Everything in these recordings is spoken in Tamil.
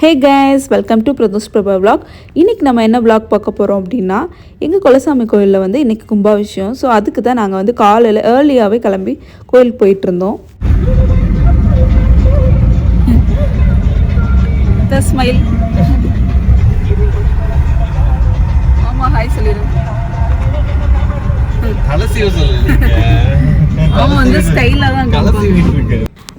Hey guys welcome to Pradosh Prabha vlog. இன்னைக்கு நம்ம என்ன vlog பார்க்க போகிறோம் அப்படின்னா எங்கள் குலசாமி கோயிலில் வந்து இன்னைக்கு கும்பாபிஷேகம். ஸோ அதுக்கு தான் நாங்கள் வந்து காலையில் ஏர்லியாகவே கிளம்பி கோயிலுக்கு போயிட்டு இருந்தோம். ஸ்மைல் ஆமாம் ஹாய் சொல்லிடுங்க அவன் வந்து ஸ்டைலாக தான்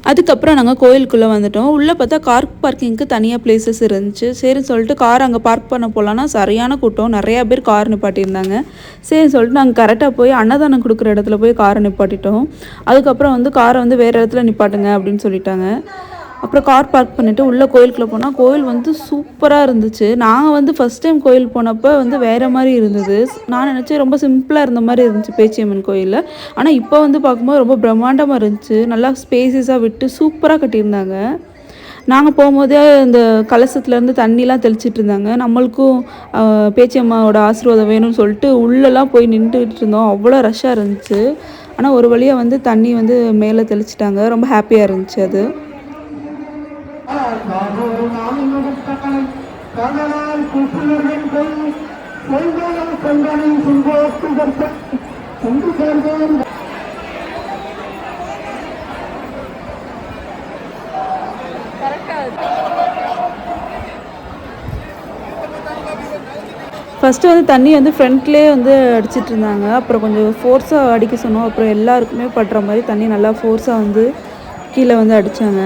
அதுக்கப்புறம் நாங்கள் கோயிலுக்குள்ளே வந்துட்டோம். உள்ளே பார்த்தா கார் பார்க்கிங்க்கு தனியாக பிளேசஸ் இருந்துச்சு. சரின்னு சொல்லிட்டு கார் அங்கே பார்க் பண்ண போகலான்னா சரியான கூட்டம். நிறையா பேர் கார் நிப்பாட்டியிருந்தாங்க. சரின்னு சொல்லிட்டு நாங்கள் கரெக்டாக போய் அன்னதானம் கொடுக்குற இடத்துல போய் காரை நிப்பாட்டிட்டோம். அதுக்கப்புறம் வந்து காரை வந்து வேறு இடத்துல நிப்பாட்டுங்க அப்படின்னு சொல்லிட்டாங்க. அப்புறம் கார் பார்க் பண்ணிவிட்டு உள்ளே கோயிலுக்குள்ளே போனால் கோயில் வந்து சூப்பராக இருந்துச்சு. நாங்கள் வந்து ஃபஸ்ட் டைம் கோயில் போனப்போ வந்து வேறு மாதிரி இருந்தது. நான் நினச்சேன் ரொம்ப சிம்பிளாக இருந்த மாதிரி இருந்துச்சு பேச்சியம்மன் கோயிலில். ஆனால் இப்போ வந்து பார்க்கும்போது ரொம்ப பிரம்மாண்டமாக இருந்துச்சு. நல்லா ஸ்பேசஸாக விட்டு சூப்பராக கட்டியிருந்தாங்க. நாங்கள் போகும்போதே இந்த கலசத்துலேருந்து தண்ணிலாம் தெளிச்சிட்டு இருந்தாங்க. நம்மளுக்கும் பேச்சியம்மாவோட ஆசீர்வாதம் வேணும்னு சொல்லிட்டு உள்ளெல்லாம் போய் நின்றுட்டு இருந்தோம். அவ்வளோ ரஷ்ஷாக இருந்துச்சு. ஆனால் ஒரு வழியாக வந்து தண்ணி வந்து மேலே தெளிச்சிட்டாங்க. ரொம்ப ஹாப்பியாக இருந்துச்சு அது. ஃபஸ்ட்டு வந்து தண்ணி வந்து ஃப்ரண்ட்லேயே வந்து அடிச்சிட்டு இருந்தாங்க அப்புறம் கொஞ்சம் ஃபோர்ஸாக அடிக்க சொன்னோம். அப்புறம் எல்லாருக்குமே படுற மாதிரி தண்ணி நல்லா ஃபோர்ஸாக வந்து கீழே வந்து அடித்தாங்க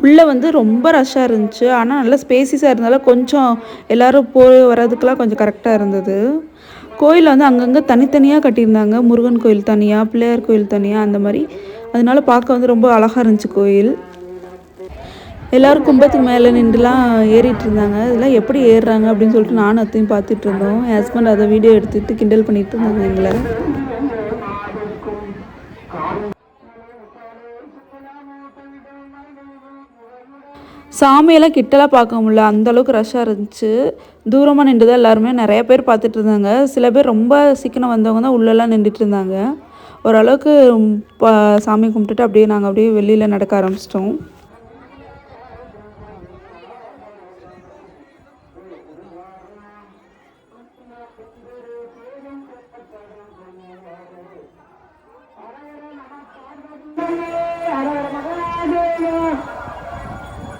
உள்ளே வந்து ரொம்ப ரஷ்ஷாக இருந்துச்சு. ஆனால் நல்லா ஸ்பேசிஸாக இருந்தாலும் கொஞ்சம் எல்லோரும் போய் வர்றதுக்கெலாம் கொஞ்சம் கரெக்டாக இருந்தது. கோயில் வந்து அங்கங்கே தனித்தனியாக கட்டியிருந்தாங்க. முருகன் கோயில் தனியாக பிள்ளையார் கோயில் தனியாக அந்த மாதிரி. அதனால பார்க்க வந்து ரொம்ப அழகாக இருந்துச்சு கோயில். எல்லோரும் கும்பத்துக்கு மேலே நின்றுலாம் ஏறிட்டு இருந்தாங்க. இதெல்லாம் எப்படி ஏறுறாங்க அப்படின்னு சொல்லிட்டு நானும் அத்தையும் பார்த்துட்டு இருந்தோம். என் ஹஸ்பண்ட் அதை வீடியோ எடுத்துகிட்டு கிண்டல் பண்ணிட்டு இருந்தாங்க எங்களை. சாமியெல்லாம் கிட்டலாம் பார்க்க முடியல. அந்த அளவுக்கு ரஷ்ஷாக இருந்துச்சு. தூரமாக நின்று தான் எல்லாருமே நிறைய பேர் பார்த்துட்டு இருந்தாங்க. சில பேர் ரொம்ப சீக்கிரம் வந்தவங்க தான் உள்ளெல்லாம் நின்றுட்டு இருந்தாங்க. ஓரளவுக்கு சாமி கும்பிட்டுட்டு அப்படியே நாங்கள் அப்படியே வெளியில் நடக்க ஆரம்பிச்சிட்டோம்.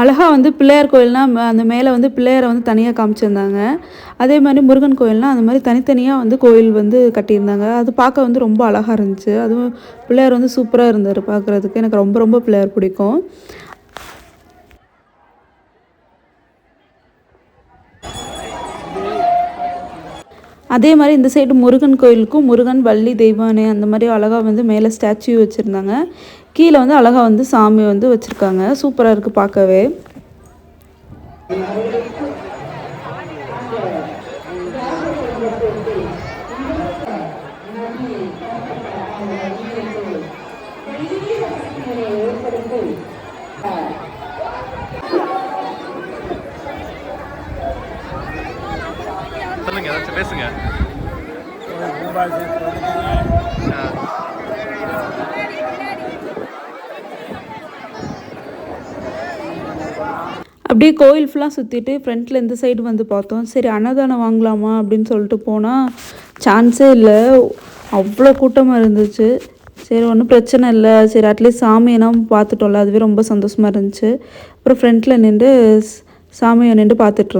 அழகாக வந்து பிள்ளையார் கோயில்னா அந்த மேலே வந்து பிள்ளையாரை வந்து தனியாக காமிச்சிருந்தாங்க. அதே மாதிரி முருகன் கோயில்னா அந்த மாதிரி தனித்தனியாக வந்து கோயில் வந்து கட்டியிருந்தாங்க. அது பார்க்க வந்து ரொம்ப அழகாக இருந்துச்சு. அதுவும் பிள்ளையார் வந்து சூப்பராக இருந்தார் பார்க்குறதுக்கு. எனக்கு ரொம்ப ரொம்ப பிள்ளையார் பிடிக்கும். அதே மாதிரி இந்த சைடு முருகன் கோயிலுக்கும் முருகன் வள்ளி தெய்வானை அந்த மாதிரி அழகாக வந்து மேலே ஸ்டாச்சு வச்சுருந்தாங்க. கீழே வந்து அழகாக வந்து சாமி வந்து வச்சுருக்காங்க. சூப்பராக இருக்குது பார்க்கவே. சொல்லுங்க ஏதாச்சும் பேசுங்க. அப்படியே கோயில் ஃபுல்லாக சுற்றிட்டு ஃப்ரண்ட்டில் இந்த சைடு வந்து பார்த்தோம். சரி அன்னதானம் வாங்கலாமா அப்படின்னு சொல்லிட்டு போனால் சான்ஸே இல்லை. அவ்வளோ கூட்டமாக இருந்துச்சு. சரி ஒன்றும் பிரச்சனை இல்லை. சரி அட்லீஸ்ட் சாமியெல்லாம் பார்த்துட்டோம்ல. அதுவே ரொம்ப சந்தோஷமாக இருந்துச்சு. அப்புறம் ஃப்ரண்ட்டில் நின்று சாமியை நின்று பார்த்துட்டு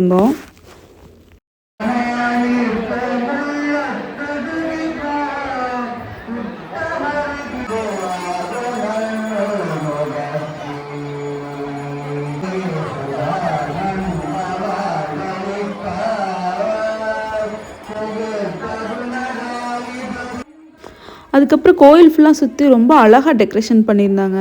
அதுக்கப்புறம் கோயில் ஃபுல்லாக சுற்றி ரொம்ப அழகாக டெக்கரேஷன் பண்ணியிருந்தாங்க.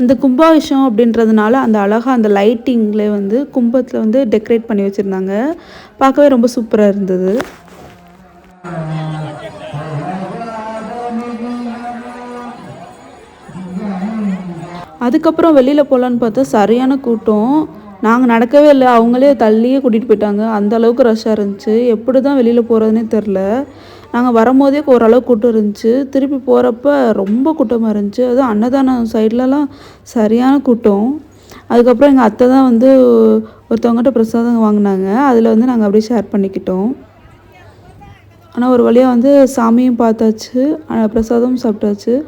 அந்த கும்பாபிஷம் அப்படின்றதுனால அந்த அழகாக அந்த லைட்டிங்கில் வந்து கும்பத்தில் வந்து டெக்கரேட் பண்ணி வச்சுருந்தாங்க. பார்க்கவே ரொம்ப சூப்பராக இருந்தது. அதுக்கப்புறம் வெளியில் போகலான்னு பார்த்தா சரியான கூட்டம். நாங்கள் நடக்கவே இல்லை. அவங்களே தள்ளியே கூட்டிகிட்டு போயிட்டாங்க. அந்த அளவுக்கு ரஷ்ஷாக இருந்துச்சு. எப்படி தான் வெளியில் போகிறதுனே தெரில நாங்கள் வரும்போதே ஓரளவு கூட்டம் இருந்துச்சு. திருப்பி போகிறப்ப ரொம்ப கூட்டமாக இருந்துச்சு. அதுவும் அன்னதானம் சைட்லலாம் சரியான கூட்டம். அதுக்கப்புறம் எங்கள் அத்தை தான் வந்து ஒருத்தவங்ககிட்ட பிரசாதம் வாங்கினாங்க. அதில் வந்து நாங்கள் அப்படியே ஷேர் பண்ணிக்கிட்டோம். ஆனால் ஒரு வழியாக வந்து சாமியும் பார்த்தாச்சு. அஹ் பிரசாதமும் சாப்பிட்டாச்சு.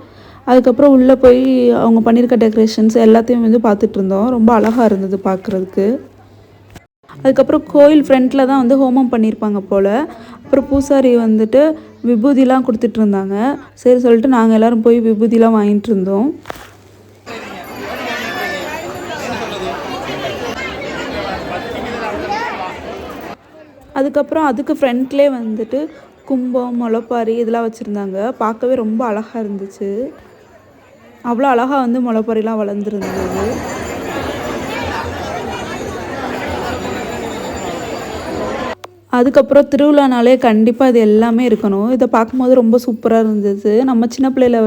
அதுக்கப்புறம் உள்ளே போய் அவங்க பண்ணியிருக்க டெக்கரேஷன்ஸ் எல்லாத்தையும் வந்து பார்த்துட்டு இருந்தோம். ரொம்ப அழகாக இருந்தது பார்க்குறதுக்கு. அதுக்கப்புறம் கோயில் ஃப்ரண்ட்டில் தான் வந்து ஹோமம் பண்ணியிருப்பாங்க போல். அப்புறம் பூசாரி வந்துட்டு விபூதிலாம் கொடுத்துட்டு இருந்தாங்க சரி சொல்லிட்டு நாங்கள் எல்லோரும் போய் விபூதிலாம் வாங்கிட்டு இருந்தோம் அதுக்கப்புறம் அதுக்கு ஃப்ரண்ட்லே வந்துட்டு கும்பம் முளைப்பாரி இதெல்லாம் வச்சுருந்தாங்க. பார்க்கவே ரொம்ப அழகாக இருந்துச்சு. அவ்வளோ அழகாக வந்து முளைப்பாரிலாம் வளர்ந்துருந்தது. அதுக்கப்புறம் திருவிழானாலே கண்டிப்பாக இது எல்லாமே இருக்கணும். இதை பார்க்கும்போது ரொம்ப சூப்பராக இருந்தது நம்ம சின்ன பிள்ளையில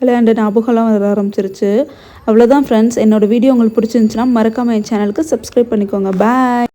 விளையாண்ட ஞாபகம்லாம் வர ஆரம்பிச்சிருச்சு. அவ்வளோதான் ஃப்ரெண்ட்ஸ் என்னோட வீடியோ உங்களுக்கு பிடிச்சிருந்துச்சுன்னா மறக்காமல் என் சேனலுக்கு சப்ஸ்கிரைப் பண்ணிக்கோங்க. பாய்